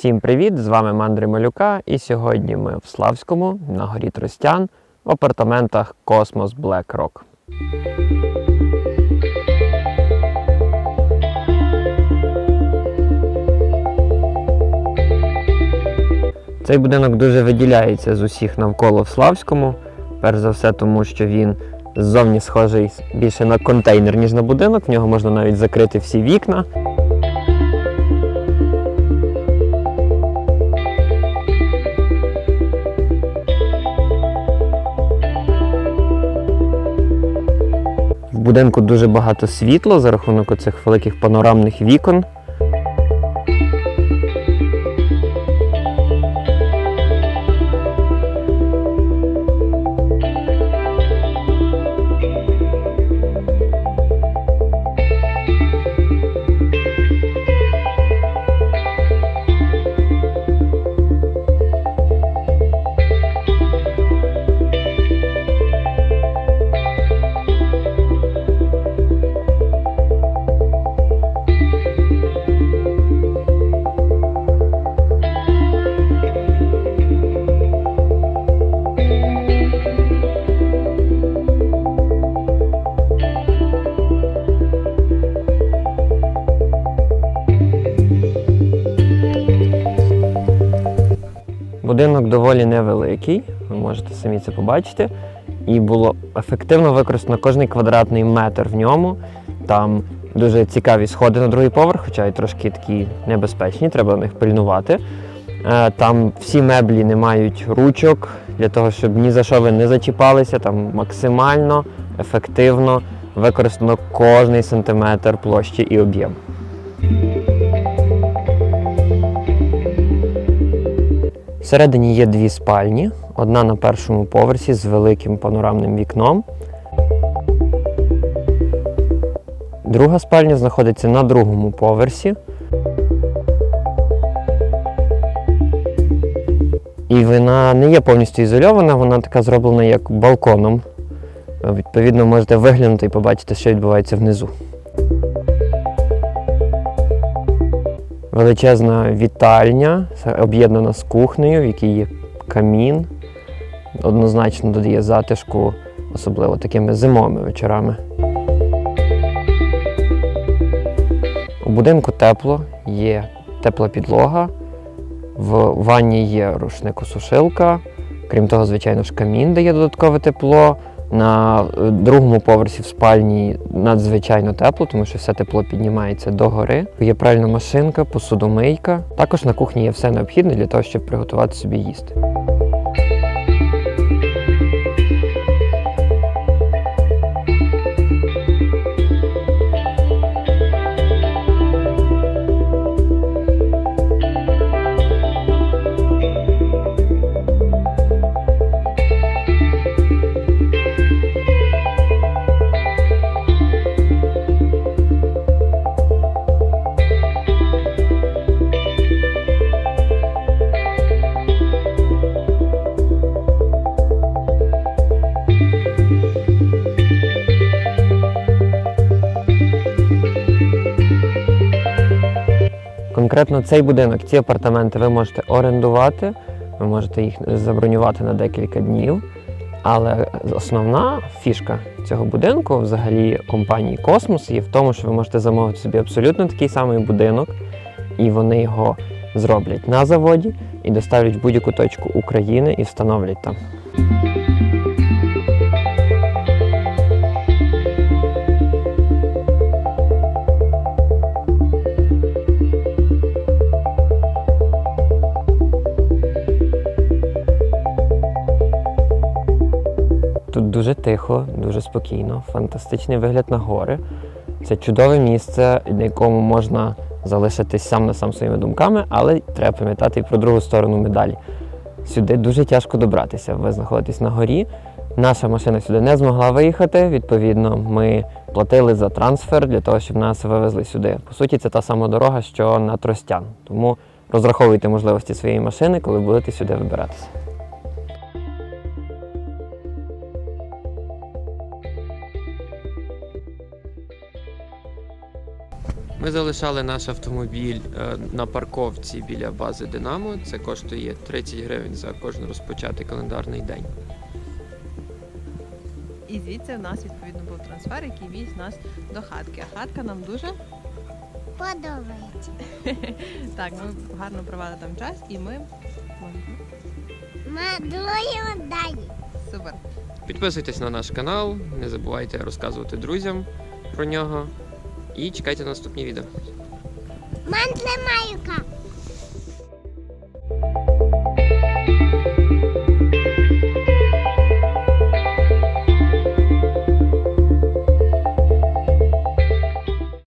Всім привіт! З вами Мандри Малюка, і сьогодні ми в Славському на горі Тростян в апартаментах Космос Black Rock. Цей будинок дуже виділяється з усіх навколо в Славському. Перш за все, тому що він ззовні схожий більше на контейнер, ніж на будинок. В нього можна навіть закрити всі вікна. Будинку дуже багато світла за рахунок оцих великих панорамних вікон. Будинок доволі невеликий, ви можете самі це побачити. І було ефективно використано кожний квадратний метр в ньому. Там дуже цікаві сходи на другий поверх, хоча й трошки такі небезпечні, треба на них пильнувати. Е, Там всі меблі не мають ручок для того, щоб ні за що ви не зачіпалися. Там максимально ефективно використано кожний сантиметр площі і об'єм. Всередині є дві спальні, одна на першому поверсі з великим панорамним вікном. Друга спальня знаходиться на другому поверсі. І вона не є повністю ізольована, вона така зроблена як балконом. Відповідно, можете виглянути і побачити, що відбувається внизу. Величезна вітальня, об'єднана з кухнею, в якій є камін. Однозначно додає затишку, особливо такими зимовими вечорами. У будинку тепло, є тепла підлога, в ванні є рушникосушилка. Крім того, звичайно ж, камін дає додаткове тепло. На е, другому поверсі в спальні надзвичайно тепло, тому що все тепло піднімається догори. Є пральна машинка, посудомийка. Також на кухні є все необхідне для того, щоб приготувати собі їсти. Конкретно цей будинок, ці апартаменти ви можете орендувати, ви можете їх забронювати на декілька днів. Але основна фішка цього будинку, взагалі компанії Космос, є в тому, що ви можете замовити собі абсолютно такий самий будинок, і вони його зроблять на заводі і доставлять в будь-яку точку України і встановлять там. Дуже тихо, дуже спокійно, фантастичний вигляд на гори. Це чудове місце, на якому можна залишитись сам на сам своїми думками, але треба пам'ятати і про другу сторону медалі. Сюди дуже тяжко добратися. Ви знаходитесь на горі. Наша машина сюди не змогла виїхати. Відповідно, ми платили за трансфер для того, щоб нас вивезли сюди. По суті, це та сама дорога, що на Тростян. Тому розраховуйте можливості своєї машини, коли будете сюди вибиратися. Ми залишали наш автомобіль е, на парковці біля бази Динамо. Це коштує 30 гривень за кожен розпочатий календарний день. І звідси в нас відповідно був трансфер, який віз нас до хатки. А хатка нам дуже Подобається. так. Ми гарно провели там час, і ми Мадлуємо далі. супер. Підписуйтесь на наш канал, не забувайте розказувати друзям про нього. І чекайте на наступні відео. Мандлемайка.